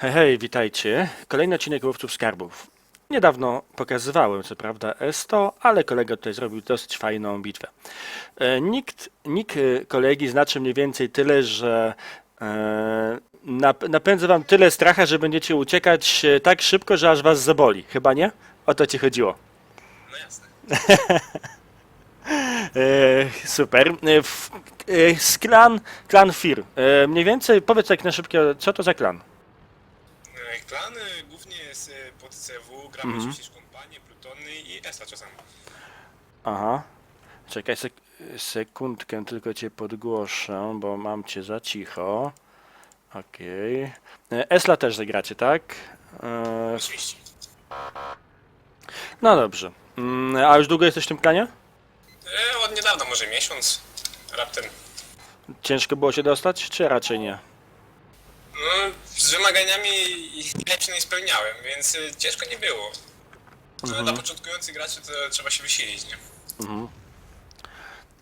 Hej, hej, witajcie. Kolejny odcinek Łowców Skarbów. Niedawno pokazywałem, co prawda, S100, ale kolega tutaj zrobił dosyć fajną bitwę. E, Nikt, nick e, kolegi znaczy mniej więcej tyle, że e, nap, napędzę wam tyle stracha, że będziecie uciekać e, tak szybko, że aż was zaboli. Chyba nie? O to ci chodziło. No jasne. Super. Klan, klan Fir. Mniej więcej powiedz tak na szybkie, co to za klan? Klan głównie jest e, pod CW, gramy Mhm. przecież kompanie, plutony i ESA czasami. Aha. Czekaj sek sekundkę, tylko cię podgłoszę, bo mam cię za cicho. Okej. E, Esla też zagracie, tak? E, Oczywiście. no dobrze. Mm, a już długo jesteś w tym klanie? E, od niedawna, może miesiąc, raptem. Ciężko było się dostać, czy raczej nie? No, z wymaganiami się nie spełniałem, więc e, ciężko nie było. To Dla początkujących graczy to trzeba się wysilić, nie?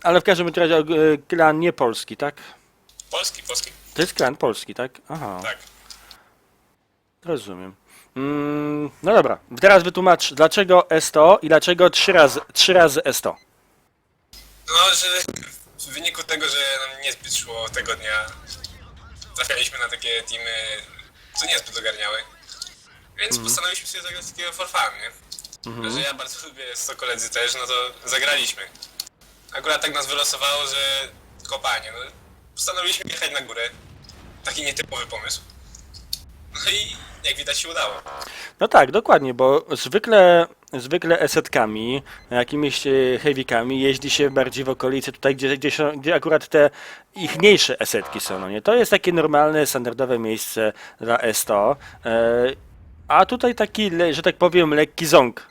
Ale w każdym razie e, klan nie polski, tak? Polski, polski. To jest klan polski, tak? Aha, Tak. rozumiem. Mm, no dobra, teraz wytłumacz, dlaczego S100 i dlaczego 3 razy, 3 razy S100? No, że w wyniku tego, że nam niezbyt szło tego dnia, trafialiśmy na takie teamy, co niezbyt ogarniały. Więc postanowiliśmy sobie zagrać takiego for fun, nie? Że ja bardzo lubię, to koledzy też, no to zagraliśmy. Akurat tak nas wylosowało, że kopanie, no postanowiliśmy jechać na górę. Taki nietypowy pomysł. No i jak widać się udało. No tak, dokładnie, bo zwykle, zwykle esetkami, jakimiś e, heavy'kami jeździ się bardziej w okolicy tutaj, gdzie, gdzie, gdzie akurat te ich mniejsze esetki są, no nie? To jest takie normalne, standardowe miejsce dla S100, e, a tutaj taki, że tak powiem, lekki ząg.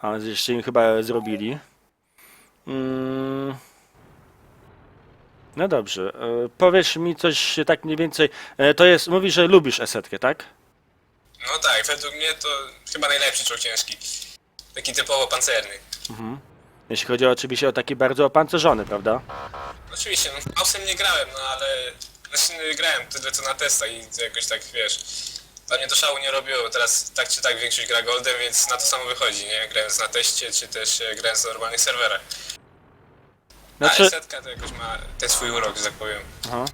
A jeszcze im chyba zrobili. Mm. No dobrze, e, powiesz mi coś tak mniej więcej, e, to jest, mówisz, że lubisz esetkę, tak? No tak, według mnie to chyba najlepszy czołg ciężki. Taki typowo pancerny. Jeśli chodzi oczywiście o taki bardzo opancerzony, prawda? Oczywiście, no Mausem nie grałem, no ale... Znaczy nie grałem tyle co na testach i jakoś tak, wiesz... Dla mnie to szału nie robiło, teraz tak czy tak większość gra Goldem, więc na to samo wychodzi, nie? Grając na teście, czy też e, grając na normalnych serwerach. Znaczy, A setka to jakoś ma ten swój urok, że tak powiem. aha.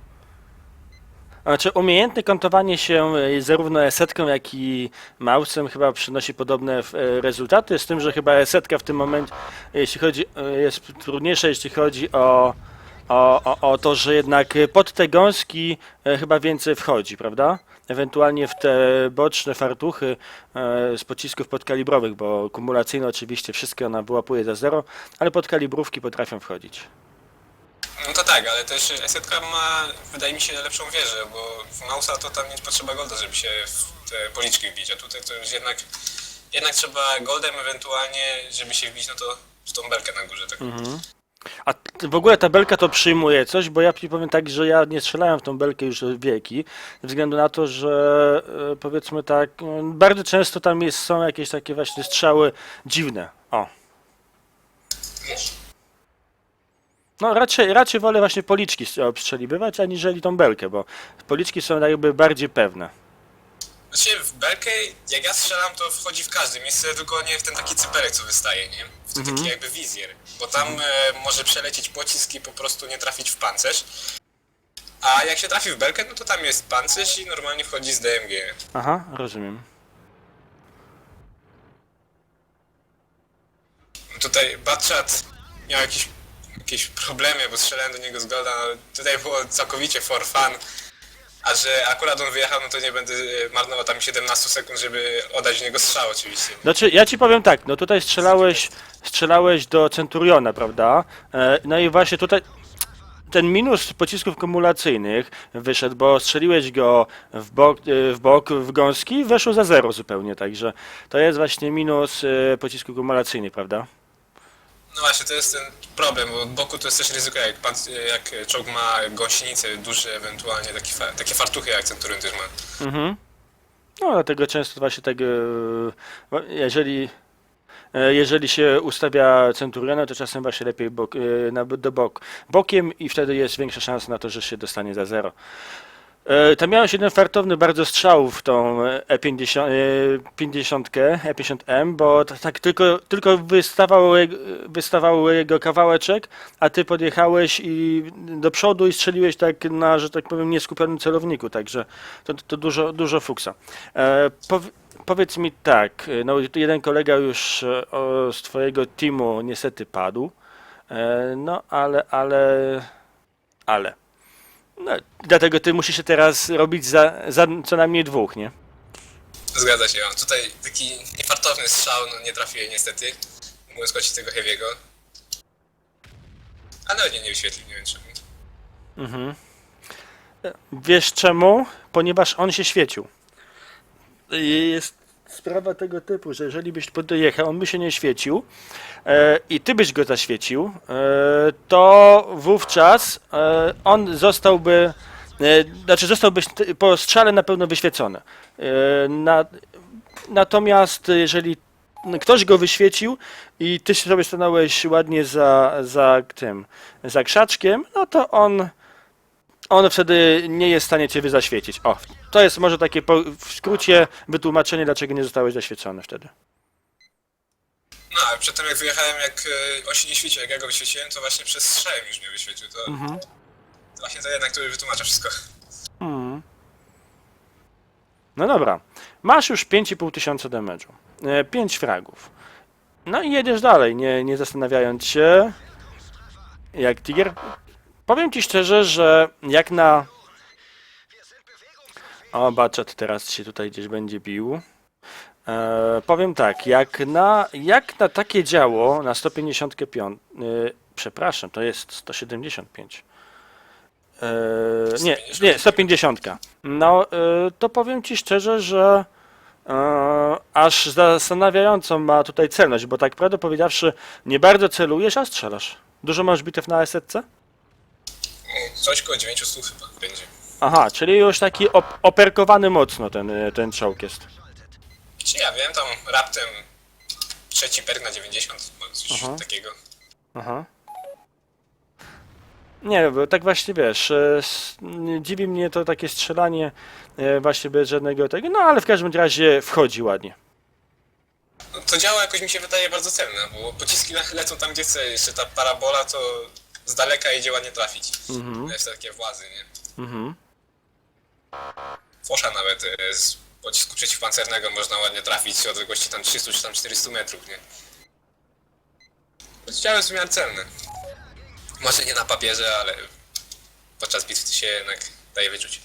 znaczy umiejętne kontowanie się e, zarówno esetką, jak i mausem chyba przynosi podobne e, rezultaty, z tym, że chyba esetka w tym momencie, jeśli chodzi, e, jest trudniejsza, jeśli chodzi o, o, o, o to, że jednak pod te gąski chyba więcej wchodzi, prawda? Ewentualnie w te boczne fartuchy e, z pocisków podkalibrowych, bo kumulacyjne oczywiście wszystkie ona wyłapuje za zero, ale podkalibrówki potrafią wchodzić. No to tak, ale też setka ma, wydaje mi się, lepszą wieżę, bo w Mausa to tam nie potrzeba Golda, żeby się w te policzki wbić, a tutaj to już jednak... Jednak trzeba Goldem ewentualnie, żeby się wbić, no to w tą belkę na górze, tak. A w ogóle ta belka to przyjmuje coś, bo ja ci powiem tak, że ja nie strzelałem w tą belkę już od wieki, ze względu na to, że e, powiedzmy tak, e, bardzo często tam jest, są jakieś takie właśnie strzały dziwne. O. No raczej, raczej wolę właśnie policzki obstrzelibywać, aniżeli tą belkę, bo policzki są jakby bardziej pewne. Znaczy w belkę, jak ja strzelam, to wchodzi w każde miejsce, tylko nie w ten taki cyperek, co wystaje, nie? W ten taki jakby wizjer. Bo tam e, może przelecieć pocisk i po prostu nie trafić w pancerz. A jak się trafi w belkę, no to tam jest pancerz i normalnie wchodzi z DMG. Aha, rozumiem. Tutaj Batchat miał jakieś, jakieś problemy, bo strzelałem do niego z golda, no tutaj było całkowicie for fun. A że akurat on wyjechał, no to nie będę e, marnował tam 17 sekund, żeby oddać w niego strzał oczywiście. Znaczy, ja ci powiem tak, no tutaj strzelałeś, strzelałeś do Centuriona, prawda? E, No i właśnie tutaj ten minus pocisków kumulacyjnych wyszedł, bo strzeliłeś go w bok, e, w bok, w gąski weszło za zero zupełnie, także to jest właśnie minus e, pocisków kumulacyjnych, prawda? No właśnie, to jest ten problem, bo od boku to jest też ryzyko, jak, pan, jak czołg ma gąsienicę duże, ewentualnie takie, fa- takie fartuchy jak Centurion też ma. Mhm. No dlatego często właśnie tak, e, jeżeli e, jeżeli się ustawia Centuriona, to czasem właśnie lepiej bok, e, na, do bok, bokiem i wtedy jest większa szansa na to, że się dostanie za zero. E, Tam miałeś jeden fartowny bardzo strzał w tą e, E50, e, 50, E50M, bo t- tak tylko, tylko wystawał, wystawał jego kawałeczek, a ty podjechałeś i do przodu i strzeliłeś tak na, że tak powiem, nieskupionym celowniku, także to, to dużo, dużo fuksa. E, pow, powiedz mi tak, e, no jeden kolega już e, z twojego teamu niestety padł, e, no ale, ale, ale. No, dlatego ty musisz się teraz robić za, za co najmniej dwóch, nie? Zgadza się, mam tutaj taki niefartowny strzał, no nie trafiłem niestety. Mogłem skoczyć tego Heavy'ego. A nawet mnie nie wyświetlił, nie wiem czemu. Wiesz czemu? Ponieważ on się świecił. Jest sprawa tego typu, że jeżeli byś podjechał, on by się nie świecił e, i ty byś go zaświecił, e, to wówczas e, on zostałby, e, znaczy zostałbyś po strzale na pewno wyświecony. E, na, natomiast jeżeli ktoś go wyświecił i ty się sobie stanąłeś ładnie za, za tym, za krzaczkiem, no to on on wtedy nie jest w stanie ciebie zaświecić. O, to jest może takie po, w skrócie wytłumaczenie, dlaczego nie zostałeś zaświecony wtedy. No, a przedtem jak wyjechałem, jak e, on się nie świecił, jak ja go wyświeciłem, to właśnie przez strzałem już mnie wyświecił. To, to właśnie to jednak to wytłumacza wszystko. Mhm. No dobra. Masz już 5,5 tysiąca damage'u. 5 fragów. No i jedziesz dalej, nie, nie zastanawiając się. Jak Tiger. Powiem ci szczerze, że jak na. O, Baczet teraz się tutaj gdzieś będzie bił. E, powiem tak, jak na, jak na takie działo na 155. y, przepraszam, to jest 175. E, nie, nie, 150. No, e, to powiem ci szczerze, że e, aż zastanawiającą ma tutaj celność, bo tak prawdę powiedziawszy, nie bardzo celujesz, a strzelasz. Dużo masz bitew na esetce? Coś koło 900 chyba będzie. Aha, czyli już taki op- operkowany mocno ten, e, ten czołg jest. Czy ja wiem, tam raptem trzeci perk na 90, bo coś Aha. takiego. Aha. Nie, bo tak właśnie wiesz, e, s- dziwi mnie to takie strzelanie e, właśnie bez żadnego tego, no ale w każdym razie wchodzi ładnie. No, to działa jakoś mi się wydaje bardzo celne, bo pociski le- lecą tam gdzie chce, jeszcze ta parabola to z daleka idzie ładnie trafić. Mhm. Jest takie włazy, nie? Mhm. Fosza nawet e, z pocisku przeciwpancernego można ładnie trafić z odległości tam 300 czy tam 400 metrów, nie? To Działa jest w miarę celne. Może nie na papierze, ale podczas bitwy się jednak daje wyczuć.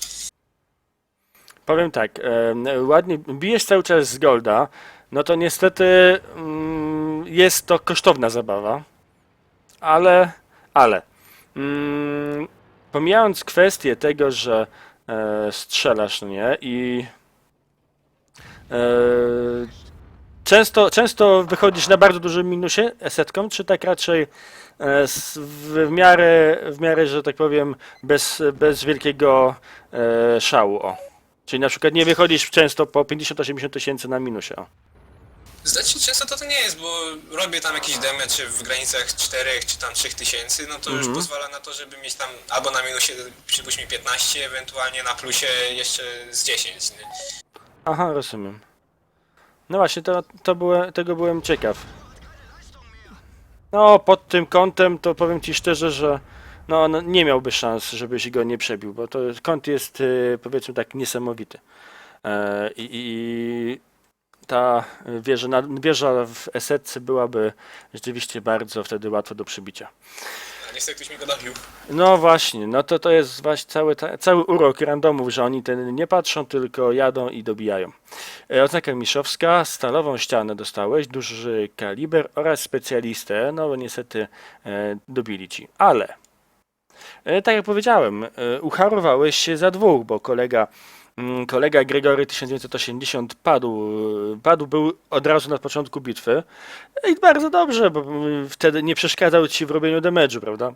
Powiem tak, e, ładnie bijesz cały czas z Golda, no to niestety mm, jest to kosztowna zabawa, ale, ale, mm, pomijając kwestię tego, że e, strzelasz, nie, i e, często, często wychodzisz na bardzo dużym minusie esetką, czy tak raczej e, w miarę, w miarę, że tak powiem, bez, bez wielkiego e, szału, o. Czyli na przykład nie wychodzisz często po 50-80 tysięcy na minusie. O. Zdać się często to, to nie jest, bo robię tam jakiś damage czy w granicach 4 czy tam 3 tysięcy, no to już pozwala na to, żeby mieć tam albo na minusie przypuśćmy 15, ewentualnie na plusie jeszcze z 10. Nie? Aha, rozumiem. No właśnie, to, to byłem, tego byłem ciekaw. No, pod tym kątem to powiem ci szczerze, że no, no, nie miałby szans, żebyś go nie przebił, bo to kąt jest e, powiedzmy tak niesamowity. E, I, i ta wieża, wieża w esetce byłaby rzeczywiście bardzo wtedy łatwo do przebicia. A niestety ktoś mi go dobił. No właśnie, no to to jest właśnie cały, ta, cały urok randomów, że oni ten nie patrzą, tylko jadą i dobijają. E, Oznaka mistrzowska, stalową ścianę dostałeś, duży kaliber oraz specjalistę, no bo niestety e, dobili ci. Ale, e, tak jak powiedziałem, e, ucharowałeś się za dwóch, bo kolega Kolega Gregory 1980 padł, e, padł był od razu na początku bitwy i bardzo dobrze, bo mm, wtedy nie przeszkadzał ci w robieniu damage'u, prawda?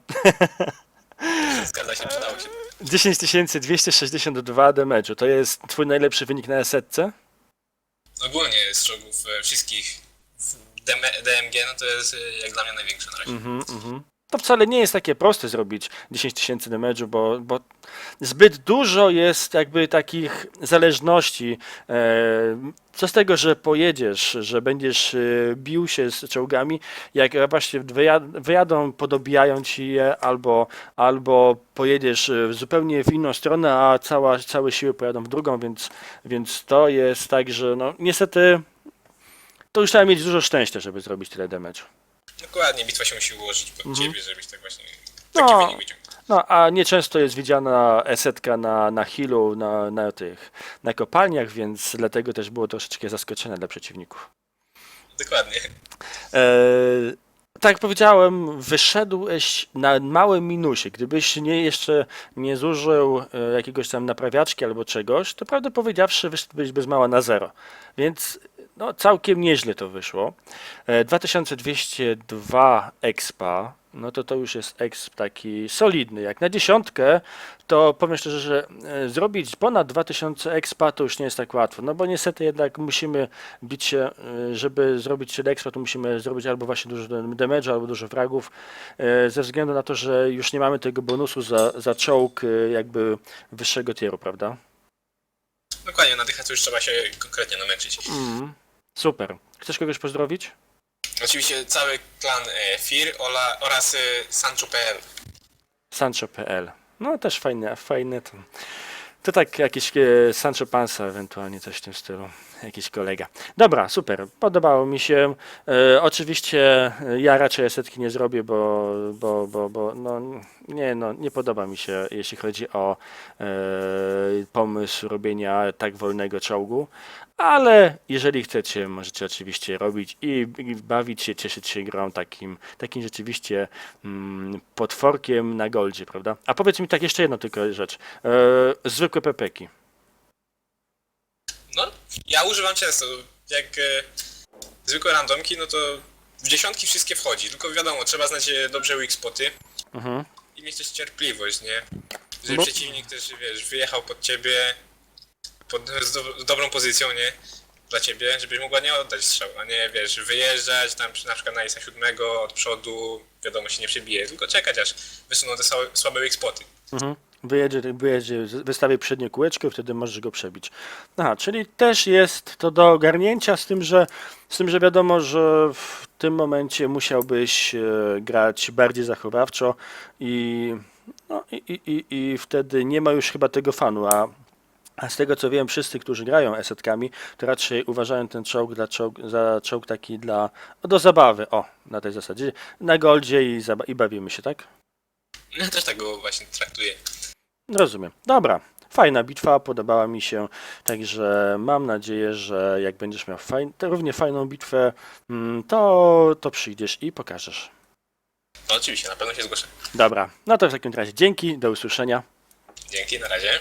Zgadza się, przydało się. 10262 damage'u. To jest twój najlepszy wynik na esetce? Ogólnie z czołgów e, wszystkich DMG, no to jest e, jak dla mnie największe na razie. Mhm, mhm. To wcale nie jest takie proste zrobić 10 tysięcy damage'u, bo, bo zbyt dużo jest jakby takich zależności. E, co z tego, że pojedziesz, że będziesz e, bił się z czołgami, jak właśnie wyja- wyjadą, podobijają ci je, albo, albo pojedziesz e, zupełnie w inną stronę, a cała, całe siły pojadą w drugą, więc, więc to jest tak, że no niestety to już trzeba mieć dużo szczęścia, żeby zrobić tyle damage'u. Dokładnie, bitwa się musi ułożyć pod Mhm. ciebie, żebyś tak właśnie No. wynik wyciągnął. No, a nieczęsto jest widziana esetka na, na healu, na, na tych, na kopalniach, więc dlatego też było troszeczkę zaskoczone dla przeciwników. Dokładnie. E, tak jak powiedziałem, wyszedłeś na małym minusie. Gdybyś nie jeszcze nie zużył e, jakiegoś tam naprawiaczki albo czegoś, to prawdę powiedziawszy wyszedłbyś bez mała na zero. Więc no, całkiem nieźle to wyszło. E, 2202 expa, no to to już jest exp taki solidny. Jak na dziesiątkę, to powiem szczerze, że e, zrobić ponad 2000 expa to już nie jest tak łatwo. No bo niestety jednak musimy bić się, e, żeby zrobić tyle expa, to musimy zrobić albo właśnie dużo damage'u, albo dużo fragów, e, ze względu na to, że już nie mamy tego bonusu za, za czołg e, jakby wyższego tieru, prawda? Dokładnie, na dychę to już trzeba się konkretnie namęczyć. Mm, super. Chcesz kogoś pozdrowić? Oczywiście cały klan e, FIR ola, oraz e, Sancho.pl. Sancho.pl. No też fajne, fajne to. To tak jakieś e, Sancho Panza, ewentualnie coś w tym stylu. Jakiś kolega. Dobra, super. Podobało mi się. E, oczywiście e, ja raczej setki nie zrobię, bo, bo, bo, bo no, nie, no, nie podoba mi się, jeśli chodzi o e, pomysł robienia tak wolnego czołgu. Ale jeżeli chcecie, możecie oczywiście robić i, bawić się, cieszyć się grą takim, takim rzeczywiście mm, potworkiem na goldzie, prawda? A powiedz mi tak jeszcze jedną tylko rzecz. E, zwykłe pepeki. No, ja używam często. Jak e, zwykłe randomki, no to w dziesiątki wszystkie wchodzi. Tylko wiadomo, trzeba znać e, dobrze weak spoty Mhm. i mieć też cierpliwość, nie? Żeby Bo- przeciwnik też, wiesz, wyjechał pod ciebie pod, z, do, z dobrą pozycją, nie? Dla ciebie, żebyś mogła nie oddać strzał, a nie, wiesz, wyjeżdżać tam na przykład na ISA 7 od przodu, wiadomo, się nie przebije, tylko czekać aż wysuną te słabe, słabe weak spoty. Mhm. Wyjedzie, wyjedzie, wystawię przednie kółeczko wtedy możesz go przebić. Aha, czyli też jest to do ogarnięcia z tym, że z tym, że wiadomo, że w tym momencie musiałbyś e, grać bardziej zachowawczo i, no, i, i, i wtedy nie ma już chyba tego fanu, a a z tego co wiem, wszyscy, którzy grają esetkami, to raczej uważają ten czołg dla czołg, za czołg taki dla, do zabawy, o, na tej zasadzie, na goldzie i, zaba- i bawimy się, tak? Ja też tak go właśnie traktuję. Rozumiem. Dobra. Fajna bitwa, podobała mi się, także mam nadzieję, że jak będziesz miał fajn, to równie fajną bitwę, mm, to, to przyjdziesz i pokażesz. No oczywiście, na pewno się zgłoszę. Dobra, no to w takim razie dzięki, do usłyszenia. Dzięki, na razie.